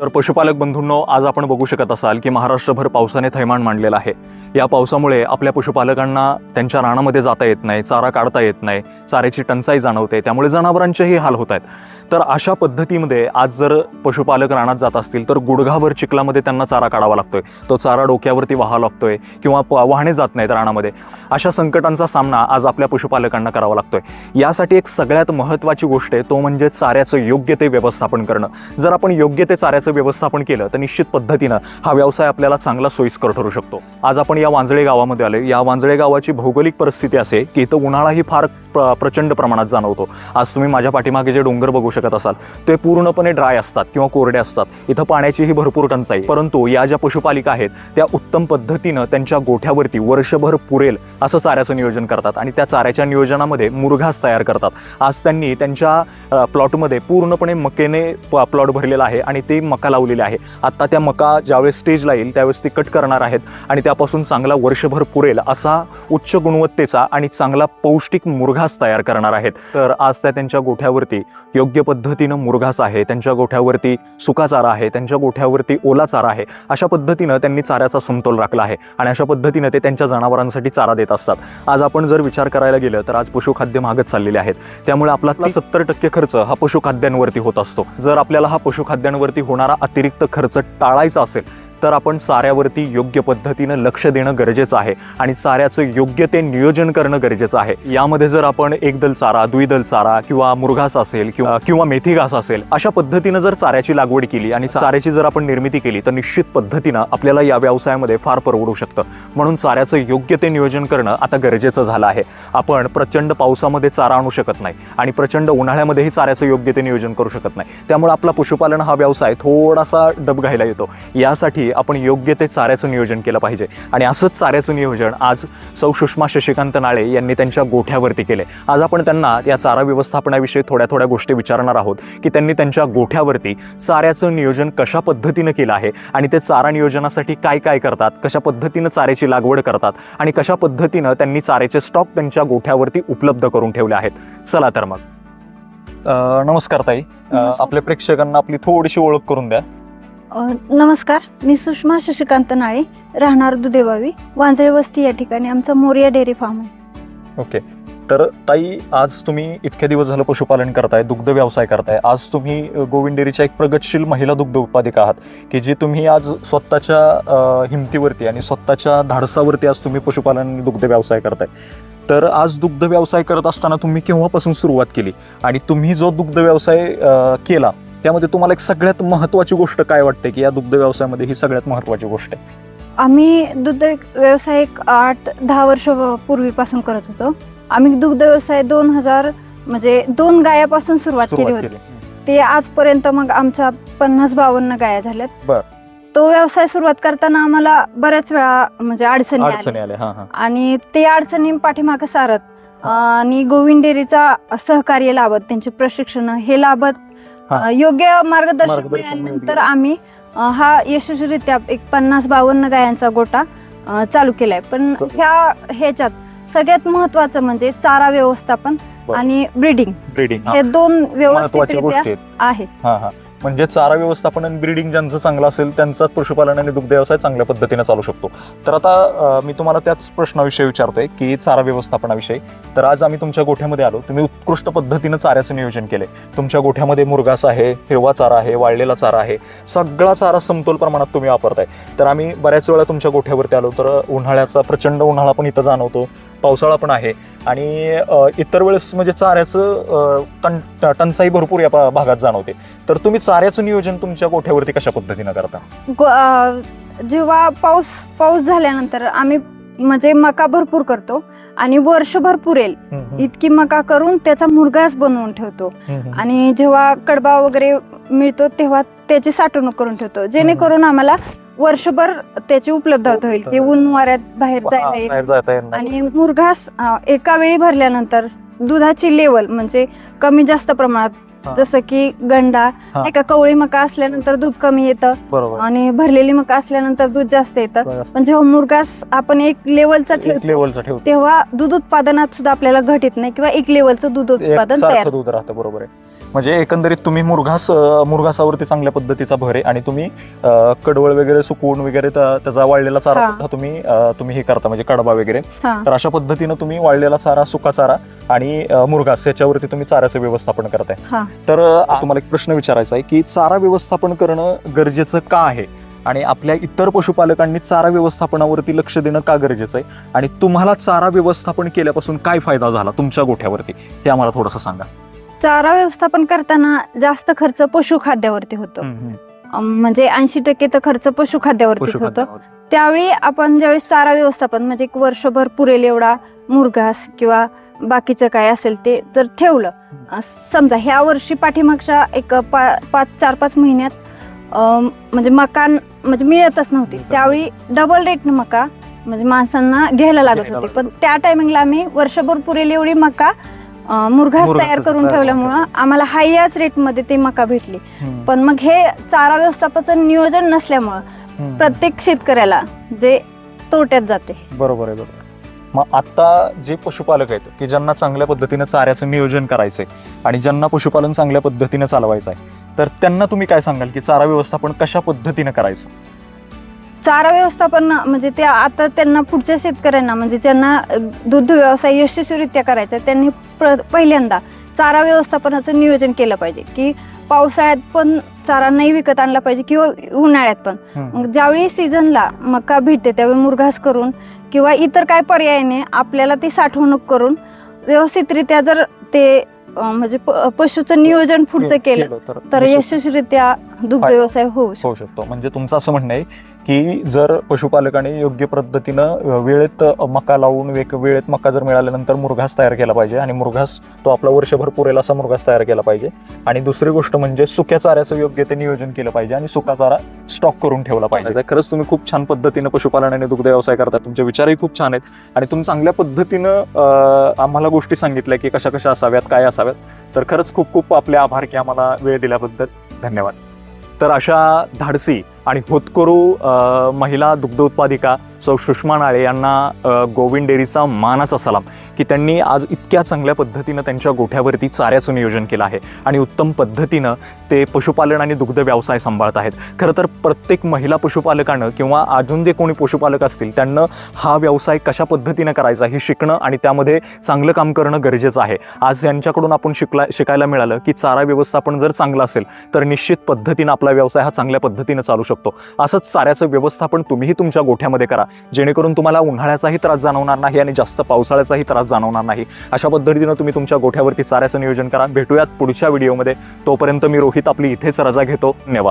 तर पशुपालक बंधूंनो आज आपण बघू शकत असाल की महाराष्ट्रभर पावसाने थैमान मांडलेलं आहे. या पावसामुळे आपल्या पशुपालकांना त्यांच्या रानामध्ये जाता येत नाही चारा काढता येत नाही चाऱ्याची टंचाई जाणवते त्यामुळे जनावरांचेही हाल होत आहेत. तर अशा पद्धतीमध्ये आज जर पशुपालक रानात जात असतील तर गुडघाभर चिखलामध्ये त्यांना चारा काढावा लागतोय. तो चारा डोक्यावरती वाहा लागतोय किंवा प- वाहने जात नाहीत रानामध्ये. अशा संकटांचा सामना आज आपल्या पशुपालकांना करावा लागतोय. यासाठी एक सगळ्यात महत्त्वाची गोष्ट आहे तो म्हणजे चाऱ्याचं योग्य ते व्यवस्थापन करणं. जर आपण योग्य ते चाऱ्याचं व्यवस्थापन केलं तर निश्चित पद्धतीनं हा व्यवसाय आपल्याला चांगला सोयीस्कर ठरू शकतो. आज आपण या वांजळे गावामध्ये आलो या वांजळे गावाची भौगोलिक परिस्थिती असे की इथं उन्हाळाही फार प्र- प्रचंड प्रमाणात जाणवतो. आज तुम्ही माझ्या पाठीमागे जे डोंगर बघू शकत असाल. ते पूर्णपणे ड्राय असतात किंवा कोरडे असतात. इथं पाण्याचीही भरपूर टंचाई. परंतु या ज्या पशुपालिका आहेत त्या उत्तम पद्धतीनं त्यांच्या गोठ्यावरती वर्षभर पुरेल असं चाऱ्याचं नियोजन करतात आणि त्या चाऱ्याच्या नियोजनामध्ये मुरघास तयार करतात. आज त्यांनी त्यांच्या प्लॉटमध्ये पूर्णपणे मकेने प्लॉट भरलेला आहे आणि ते मका लावलेले आहे. आत्ता त्या मका ज्यावेळेस स्टेजला येईल त्यावेळेस ती कट करणार आहेत आणि त्यापासून चांगला वर्षभर पुरेल असा उच्च गुणवत्तेचा आणि चांगला पौष्टिक मुरघास तयार करणार आहेत. तर आज त्या त्यांच्या गोठ्यावरती योग्य पद्धतीनं मुरघास आहे त्यांच्या गोठ्यावरती सुका चारा आहे त्यांच्या गोठ्यावरती ओला चारा आहे अशा पद्धतीनं त्यांनी चाऱ्याचा समतोल राखला आहे आणि अशा पद्धतीनं ते त्यांच्या जनावरांसाठी चारा देत असतात. आज आपण जर विचार करायला गेलं तर आज पशुखाद्य महागत चाललेले आहेत. त्यामुळे आपला सत्तर टक्के खर्च हा पशुखाद्यांवरती होत असतो. जर आपल्याला हा पशुखाद्यांवरती होणारा अतिरिक्त खर्च टाळायचा असेल तर आपण चाऱ्यावरती योग्य पद्धतीनं लक्ष देणं गरजेचं आहे आणि चाऱ्याचं योग्य ते नियोजन करणं गरजेचं आहे. यामध्ये जर आपण एकदल चारा द्विदल चारा किंवा मुरघास असेल किंवा किंवा मेथी घास असेल अशा पद्धतीनं जर चाऱ्याची लागवड केली आणि चाऱ्याची जर आपण निर्मिती केली तर निश्चित पद्धतीनं आपल्याला या व्यवसायामध्ये फार परवडू शकतं. म्हणून चाऱ्याचं योग्य ते नियोजन करणं आता गरजेचं झालं आहे. आपण प्रचंड पावसामध्ये चारा आणू शकत नाही आणि प्रचंड उन्हाळ्यामध्येही चाऱ्याचं योग्य ते नियोजन करू शकत नाही. त्यामुळे आपला पशुपालन हा व्यवसाय थोडासा डबघायला येतो. यासाठी आपण योग्य ते चाऱ्याचं नियोजन केलं पाहिजे. आणि असंच चाऱ्याचं नियोजन आज सौ सुषमा शशिकांत नाळे यांनी त्यांच्या गोठ्यावरती केले आज आपण त्यांना या चारा व्यवस्थापनाविषयी थोड्या थोड्या गोष्टी विचारणार आहोत की त्यांनी त्यांच्या गोठ्यावरती चाऱ्याचं नियोजन कशा पद्धतीनं केलं आहे आणि ते चारा नियोजनासाठी काय काय करतात कशा पद्धतीनं चाऱ्याची लागवड करतात आणि कशा पद्धतीनं त्यांनी चाऱ्याचे स्टॉक त्यांच्या गोठ्यावरती उपलब्ध करून ठेवले आहेत. चला तर मग. अ, नमस्कार ताई. आपल्या प्रेक्षकांना आपली थोडीशी ओळख करून द्या. नमस्कार मी सुषमा शशिकांत नाळे राहणार दुधेबावी वांजळे वस्ती या ठिकाणी आमचा मोरिया डेअरी फार्म आहे. ओके तर ताई आज तुम्ही इतके दिवस झालं पशुपालन करताय दुग्ध व्यवसाय करताय. आज तुम्ही गोविंद डेअरीच्या एक प्रगतशील महिला दुग्ध उत्पादिका आहात की जी तुम्ही आज स्वतःच्या हिमतीवरती आणि स्वतःच्या धाडसावरती आज तुम्ही पशुपालन आणि दुग्ध व्यवसाय करताय. तर आज दुग्ध व्यवसाय करत असताना तुम्ही केव्हापासून सुरुवात केली? आणि तुम्ही जो दुग्ध व्यवसाय केला त्यामध्ये तुम्हाला एक सगळ्यात महत्त्वाची गोष्ट काय वाटते की या दुग्ध व्यवसायामध्ये ही सगळ्यात महत्त्वाची गोष्ट आहे? आम्ही दुग्ध व्यवसाय एक आठ दहा वर्ष पूर्वीपासून करत होतो. आम्ही दुग्ध व्यवसाय दोन हजार म्हणजे दोन गायापासून सुरुवात केली सुरुवात होती. केली. ते आजपर्यंत मग आमच्या पन्नास बावन्न गाया झाल्यात. बर. तो व्यवसाय सुरुवात करताना आम्हाला बऱ्याच वेळा म्हणजे अडचणी आल्या. अडचणी आल्या हां हां. आणि ते अडचणी पाठीमागे सारत. आणि गोविंद डेअरीचा सहकार्य लाभत त्यांचे प्रशिक्षण हे लाभत. हा. योग्य मार्गदर्शन मार्गदर्शन मिळाल्यानंतर मिळालं. आम्ही अं, हा यशस्वीरित्या एक पन्नास बावन्न गायांचा गोटा अं, चालू केलाय. पण ह्या ह्याच्यात सगळ्यात महत्वाचं म्हणजे चारा व्यवस्थापन बरं. आणि ब्रीडिंग. ब्रीडिंग हे. दोन महत्त्वाच्या गोष्टी व्यवस्थित आहेत. आहेत हा हा. म्हणजे चारा व्यवस्थापन आणि ब्रीडिंग ज्यांचं चांगलं असेल त्यांचा पशुपालन आणि दुग्ध व्यवसाय चांगल्या पद्धतीने चालू शकतो. तर आता मी तुम्हाला त्याच प्रश्नाविषयी विचारतोय की चारा व्यवस्थापनाविषयी. तर आज आम्ही तुमच्या गोठ्यामध्ये आलो. तुम्ही उत्कृष्ट पद्धतीनं चाऱ्याचं नियोजन केले तुमच्या गोठ्यामध्ये मुरगास आहे हिरवा चारा आहे वाळलेला चारा आहे. सगळा चारा समतोल प्रमाणात तुम्ही वापरताय. तर आम्ही बऱ्याच वेळा तुमच्या गोठ्यावरती आलो. तर उन्हाळ्याचा प्रचंड उन्हाळा पण इथं जाणवतो. पावसाळा पण आहे. आणि इतर वेळेस म्हणजे चाऱ्याचं टं टंचाई भरपूर या भागात जाणवते. तर तुम्ही चाऱ्याचं नियोजन तुमच्या गोठ्यावरती कशा पद्धतीनं करता? जेव्हा पाऊस पाऊस झाल्यानंतर आम्ही म्हणजे मका भरपूर करतो आणि वर्षभर पुरेल. इतकी मका करून त्याचा मुरघास बनवून ठेवतो. आणि जेव्हा कडबा वगैरे मिळतो तेव्हा त्याची साठवणूक करून ठेवतो. जेणेकरून आम्हाला वर्षभर त्याची उपलब्धता होईल की ऊन वाऱ्यात बाहेर जायला येईल बाहेर जाता येत नाही. आणि मुरघास अं, एका वेळी भरल्यानंतर दुधाची लेवल म्हणजे कमी जास्त प्रमाणात हा. जसं की गंडा. नाही का कवळी मका असल्यानंतर दूध कमी येतं बरोबर आणि भरलेली मका असल्यानंतर दूध जास्त येतं बरोबर. पण जेव्हा मुरघास आपण एक लेवलचा एक ठेवतो लेवलचं ठेवतो तेव्हा दूध उत्पादनात सुद्धा आपल्याला घट येत नाही किंवा एक लेवलचं दूध उत्पादन तयार दूध राहतं बरोबर आहे म्हणजे एकंदरीत तुम्ही मुरघास मुरघासावरती चांगल्या पद्धतीचा भर आहे आणि तुम्ही अं, कडवळ वगैरे सुकवून वगैरे त्या- त्याचा वाळलेला चारा हा. सुद्धा तुम्ही अं, तुम्ही हे करता म्हणजे कडबा वगैरे. हा. तर अशा पद्धतीनं तुम्ही वाळलेला चारा सुका चारा आणि अं, मुरघास याच्यावरती तुम्ही चाऱ्याचं व्यवस्थापन करताय. तर अं, तुम्हाला एक प्रश्न विचारायचा आहे की चारा व्यवस्थापन करणं गरजेचं का आहे? आणि आपल्या इतर पशुपालकांनी चारा व्यवस्थापनावरती लक्ष देणं का गरजेचं आहे? आणि तुम्हाला चारा व्यवस्थापन केल्यापासून काय फायदा झाला तुमच्या गोठ्यावरती? हे आम्हाला थोडंसं सांगा. चारा व्यवस्थापन करताना जास्त खर्च पशुखाद्यावरती होतो. म्हणजे ऐंशी टक्के तर खर्च पशुखाद्यावरतीच होतो. पशुखाद्यावर. त्यावेळी आपण ज्यावेळेस चारा व्यवस्थापन म्हणजे एक वर्षभर पुरेल एवढा मुरघास किंवा बाकीचं काय असेल ते जर ठेवलं. अं, समजा ह्या वर्षी पाठीमागच्या एक पा पाच चार पाच महिन्यात अं, म्हणजे मकान म्हणजे मिळतच नव्हती. त्यावेळी डबल रेटनं मका म्हणजे माणसांना घ्यायला लागत घ्यायला होती. लागत पण. त्या टायमिंगला आम्ही वर्षभर पुरेल एवढी मका मुरघास तयार करून ठेवल्यामुळं आम्हाला हायच रेटमध्ये ते मका भेटली. पण मग हे चारा व्यवस्थापनाचं नियोजन नसल्यामुळं. प्रत्येक शेतकऱ्याला जे तोट्यात जाते बरोबर आहे बरोबर. मग आता जे पशुपालक आहेत की ज्यांना चांगल्या पद्धतीनं चाऱ्याचं नियोजन करायचंय आणि ज्यांना पशुपालन चांगल्या पद्धतीनं चालवायचं आहे तर त्यांना तुम्ही काय सांगाल की चारा व्यवस्थापन कशा पद्धतीनं करायचं चारा व्यवस्थापन म्हणजे ते आता त्यांना पुढच्या शेतकऱ्यांना म्हणजे ज्यांना दुग्ध व्यवसाय यशस्वीरित्या करायचा त्यांनी प्र- पहिल्यांदा चारा व्यवस्थापनाचं नियोजन केलं पाहिजे की पावसाळ्यात पण चारा नाही विकत आणला पाहिजे किंवा उन्हाळ्यात पण. मग ज्यावेळी सीझनला मका भेटते त्यावेळी मुरघास करून किंवा इतर काय पर्यायाने आपल्याला ती साठवणूक करून व्यवस्थितरित्या जर ते म्हणजे पशुचं नियोजन पुढचं केलं तर यशस्वीरित्या दुग्ध. व्यवसाय होऊ शकतो होऊ शकतो म्हणजे तुमचं असं म्हणणं आहे की जर पशुपालकाने योग्य पद्धतीनं वेळेत मका लावून वेग वेळेत मका जर मिळाल्यानंतर मुरघास तयार केला पाहिजे आणि मुरघास तो आपला वर्षभर पुरेल असा मुरघास तयार केला पाहिजे. आणि दुसरी गोष्ट म्हणजे सुक्या चाऱ्याचं योग्य ते नियोजन केलं पाहिजे आणि सुका चारा स्टॉक करून ठेवला पाहिजे. खरंच तुम्ही खूप छान पद्धतीनं पशुपालन आणि दुग्ध व्यवसाय करता तुमचे विचारही खूप छान आहेत. आणि तुम्ही चांगल्या पद्धतीनं आम्हाला गोष्टी सांगितल्या की कशा कशा असाव्यात काय असाव्यात. तर खरंच खूप खूप आपले आभार की आम्हाला वेळ दिल्याबद्दल. धन्यवाद. तर अशा धाडसी आणि होतकरू महिला दुग्ध उत्पादिका सौ सुषमा नाळे यांना गोविंद डेअरीचा मानाचा सलाम की त्यांनी आज इतक्या चांगल्या पद्धतीनं त्यांच्या गोठ्यावरती चाऱ्याचं नियोजन केलं आहे आणि उत्तम पद्धतीनं ते पशुपालन आणि दुग्ध व्यवसाय सांभाळत आहेत. खरं तर प्रत्येक महिला पशुपालकानं किंवा अजून जे कोणी पशुपालक असतील त्यांना हा व्यवसाय कशा पद्धतीनं करायचा हे शिकणं आणि त्यामध्ये चांगलं काम करणं गरजेचं आहे. आज यांच्याकडून आपण शिकला शिकायला मिळालं की चारा व्यवस्थापन जर चांगलं असेल तर निश्चित पद्धतीनं आपला व्यवसाय हा चांगल्या पद्धतीनं चालू शकतो. असंच चाऱ्याचं व्यवस्थापन तुम्हीही तुमच्या गोठ्यामध्ये करा. जेणेकरून तुम्हाला उन्हाळ्याचाही त्रास जाणवणार नाही आणि जास्त पावसाळ्याचाही त्रास जाणवणार नाही. अशा पद्धतीनं तुम्ही तुमच्या गोठ्यावरती चाऱ्याचं नियोजन करा. भेटूयात पुढच्या व्हिडिओमध्ये. तोपर्यंत मी रोहित आपली इथेच रजा घेतो. धन्यवाद.